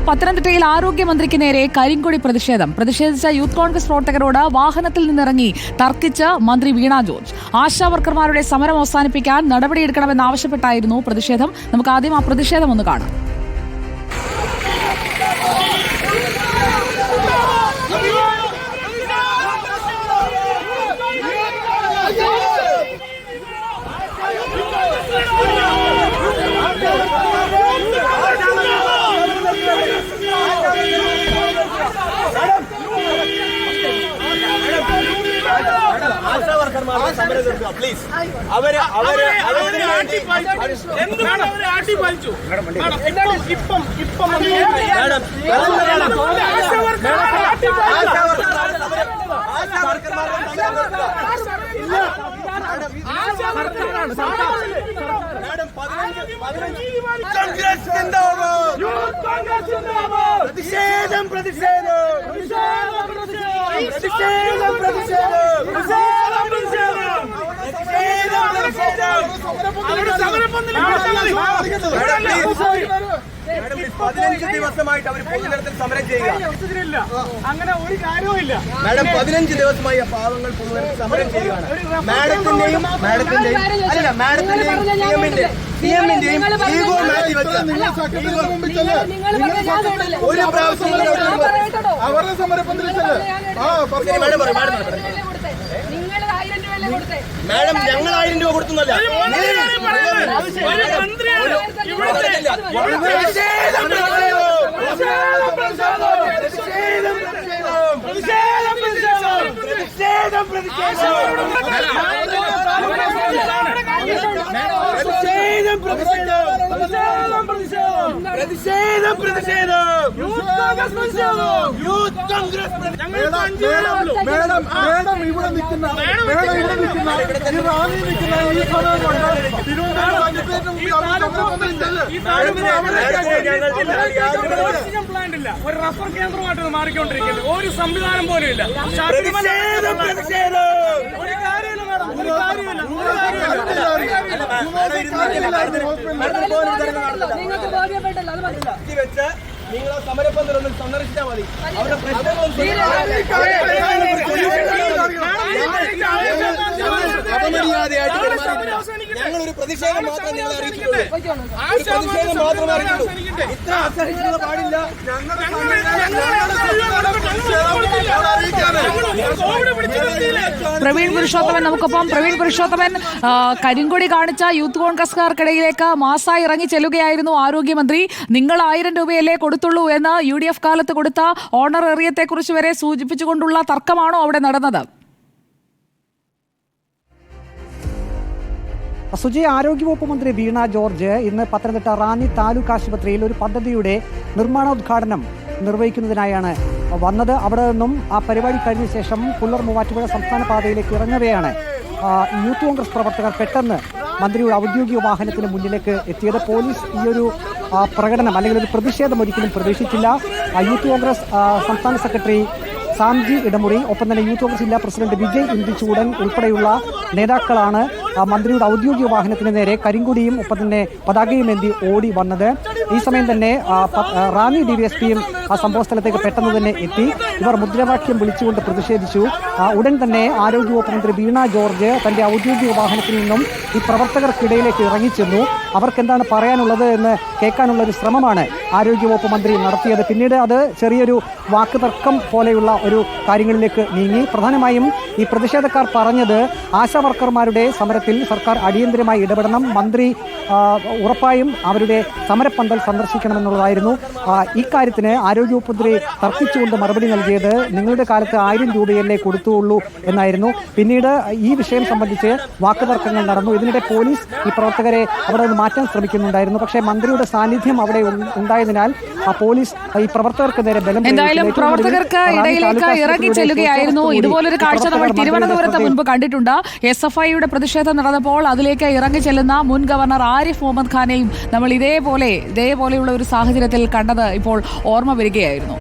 പത്തനംതിട്ടയിൽ ആരോഗ്യമന്ത്രിക്ക് നേരെ കരിങ്കൊടി പ്രതിഷേധം. പ്രതിഷേധിച്ച യൂത്ത് കോൺഗ്രസ് പ്രവർത്തകരോട് വാഹനത്തിൽ നിന്നിറങ്ങി തർക്കിച്ച് മന്ത്രി വീണ ജോർജ്. ആശാ വർക്കർമാരുടെ സമരം അവസാനിപ്പിക്കാൻ നടപടിയെടുക്കണമെന്നാവശ്യപ്പെട്ടായിരുന്നു പ്രതിഷേധം. നമുക്ക് ആദ്യം ആ പ്രതിഷേധം ഒന്ന് കാണാം. ടീച്ചർമാരുടെ സമരം നിർത്തുക പ്ലീസ് അവർ അവർ ഇപ്പം ഇപ്പം മാഡം കോൺഗ്രസ് പ്രതിഷേധം പ്രതിഷേധം പ്രതിഷേധം പ്രതിഷേധം പതിനഞ്ച് ദിവസമായിട്ട് അവർ പൊതുനിരത്തിൽ സമരം ചെയ്യുക അങ്ങനെ ഒരു കാര്യവുമില്ല മാഡം പതിനഞ്ച് ദിവസമായി ആ പാവങ്ങൾ പൊതുനിരത്തിൽ സമരം ചെയ്യുകയാണ്. മാഡത്തിന്റെയും മാഡത്തിന്റെയും അല്ല മാഡത്തിന്റെയും സി എമ്മിന്റെയും സി എമ്മിന്റെയും ഈഗോ മാറ്റി വെച്ച ഒരു പ്രാവശ്യം അവരുടെ സമരപ്പന്തലിച്ചല്ലേ ആ പറഞ്ഞു. മാഡം പറയും മാഡം പറയും. മാഡം ഞങ്ങൾ ആയിരം രൂപ കൊടുത്തുന്നല്ല പ്രതിഷേധം പ്രതിഷേധം പ്രതിഷേധം പ്രതിഷേധം. പ്രതിഷേധം പ്രതിഷേധം. പ്രതിഷേധം. യൂത്ത് കോൺഗ്രസ് മേഡം മേഡം ഇവിടെ നിൽക്കുന്ന മേഡം ഇവിടെ നിൽക്കുന്ന ഈ നിൽക്കുന്ന ഈ സമയം കൊണ്ട് തിരുവനന്തപുരം പ്ലാന്റ് ഇല്ല. ഒരു റഫർ കേന്ദ്രമായിട്ട് മാറിക്കൊണ്ടിരിക്കുന്നത് ഒരു സംവിധാനം പോലും ഇല്ല. പ്രതിഷേധം പ്രതിഷേധം. ഒരു നിങ്ങൾക്ക് ബോധ്യപ്പെട്ടല്ലോ അത് മതില്ല നിങ്ങൾ സമരപ്പന്തലൊന്നും സന്ദർശിച്ചാൽ മതി അവരുടെ പ്രശ്നങ്ങളും പ്രതിഷേധം മാത്രം നിങ്ങൾ പ്രതിഷേധം മാത്രമേ ഇത്ര അസഹിഷ്ണുത പാടില്ല പ്രവീൺ പുരുഷോത്തമൻ നമുക്കൊപ്പം പ്രവീൺ പുരുഷോത്തമൻ കരിങ്കൊടി കാണിച്ച യൂത്ത് കോൺഗ്രസ്കാർക്കിടയിലേക്ക് മാസായി ഇറങ്ങി ചെല്ലുകയായിരുന്നു ആരോഗ്യമന്ത്രി നിങ്ങൾ ആയിരം രൂപയല്ലേ കൊടുത്തുള്ളൂ എന്ന് യു ഡി എഫ് കാലത്ത് കൊടുത്ത ഓണർ ഓണറേറിയത്തെക്കുറിച്ച് വരെ സൂചിപ്പിച്ചുകൊണ്ടുള്ള തർക്കമാണോ അവിടെ നടന്നത് സുജി ആരോഗ്യവകുപ്പ് മന്ത്രി വീണ ജോർജ് ഇന്ന് പത്തനംതിട്ട റാന്നി താലൂക്ക് ആശുപത്രിയിൽ ഒരു പദ്ധതിയുടെ നിർമ്മാണോദ്ഘാടനം നിർവഹിക്കുന്നതിനായാണ് വന്നത്. അവിടെ നിന്നും ആ പരിപാടി കഴിഞ്ഞ ശേഷം പുല്ലർ മൂവാറ്റുപുഴ സംസ്ഥാന പാതയിലേക്ക് ഇറങ്ങവെയാണ് യൂത്ത് കോൺഗ്രസ് പ്രവർത്തകർ പെട്ടെന്ന് മന്ത്രിയുടെ ഔദ്യോഗിക വാഹനത്തിന് മുന്നിലേക്ക് എത്തിയത്. പോലീസ് ഈ ഒരു പ്രകടനം അല്ലെങ്കിൽ ഒരു പ്രതിഷേധം ഒരിക്കലും പ്രതീക്ഷിച്ചില്ല. യൂത്ത് കോൺഗ്രസ് സംസ്ഥാന സെക്രട്ടറി സാംജി ഇടമുറി ഒപ്പം തന്നെ യൂത്ത് കോൺഗ്രസ് ജില്ലാ പ്രസിഡന്റ് വിജയ് ഇന്ദിച്ചൂടൻ ഉൾപ്പെടെയുള്ള നേതാക്കളാണ് മന്ത്രിയുടെ ഔദ്യോഗിക വാഹനത്തിന് നേരെ കരിങ്കുടിയും ഒപ്പം തന്നെ പതാകയും എന്തി ഓടി വന്നത്. ഈ സമയം തന്നെ റാന്നി ഡി വി എസ് പിയും ആ സംഭവ സ്ഥലത്തേക്ക് പെട്ടെന്ന് തന്നെ എത്തി. ഇവർ മുദ്രാവാക്യം വിളിച്ചുകൊണ്ട് പ്രതിഷേധിച്ചു. ഉടൻ തന്നെ ആരോഗ്യവകുപ്പ് മന്ത്രി വീണ ജോർജ് തന്റെ ഔദ്യോഗിക വാഹനത്തിൽ നിന്നും ഈ പ്രവർത്തകർക്കിടയിലേക്ക് ഇറങ്ങിച്ചെന്നു. അവർക്ക് എന്താണ് പറയാനുള്ളത് എന്ന് കേൾക്കാനുള്ള ഒരു ശ്രമമാണ്. ആരോഗ്യവകുപ്പ് മന്ത്രി നടത്തിയത്. പിന്നീട് അത് ചെറിയൊരു വാക്ക് തർക്കം പോലെയുള്ള ഒരു കാര്യങ്ങളിലേക്ക് നീങ്ങി. പ്രധാനമായും ഈ പ്രതിഷേധക്കാർ പറഞ്ഞത് ആശാ വർക്കർമാരുടെ സമരത്തിൽ സർക്കാർ അടിയന്തരമായി ഇടപെടണം. മന്ത്രി ഉറപ്പായും അവരുടെ സമരപ്പന്തൽ സന്ദർശിക്കണമെന്നുള്ളതായിരുന്നു. ഇക്കാര്യത്തിന് ആരോഗ്യവകുപ്പ് മന്ത്രി തർക്കിച്ചുകൊണ്ട് മറുപടി നൽകിയത് നിങ്ങളുടെ കാലത്ത് ആയിരം രൂപയല്ലേ കൊടുത്തുള്ളൂ എന്നായിരുന്നു. പിന്നീട് ഈ വിഷയം സംബന്ധിച്ച് വാക്കുതർക്കങ്ങൾ നടന്നു. ഇതിനിടെ പോലീസ് ഈ പ്രവർത്തകരെ അവിടെ നിന്ന് മാറ്റാൻ ശ്രമിക്കുന്നുണ്ടായിരുന്നു. പക്ഷേ മന്ത്രിയുടെ സാന്നിധ്യം അവിടെ ഉ- ഉണ്ടായതിനാൽ ആ പോലീസ് ഈ പ്രവർത്തകർക്ക് നേരെ ബലം എന്തായാലും. പ്രവർത്തകർക്ക് ഇടയിലേക്ക് ഇറങ്ങി ചെല്ലുകയായിരുന്നു ഇതുപോലൊരു കാഴ്ച നമ്മൾ തിരുവനന്തപുരത്ത് മുൻപ് കണ്ടിട്ടുണ്ട്. എസ് എഫ് ഐയുടെ പ്രതിഷേധം നടന്നപ്പോൾ അതിലേക്ക് ഇറങ്ങി ചെല്ലുന്ന മുൻ ഗവർണർ ആരിഫ് മുഹമ്മദ് ഖാനെയും നമ്മൾ ഇതേപോലെ ഇതേപോലെയുള്ള ഒരു സാഹചര്യത്തിൽ കണ്ടത് ഇപ്പോൾ ഓർമ്മ വരികയായിരുന്നു.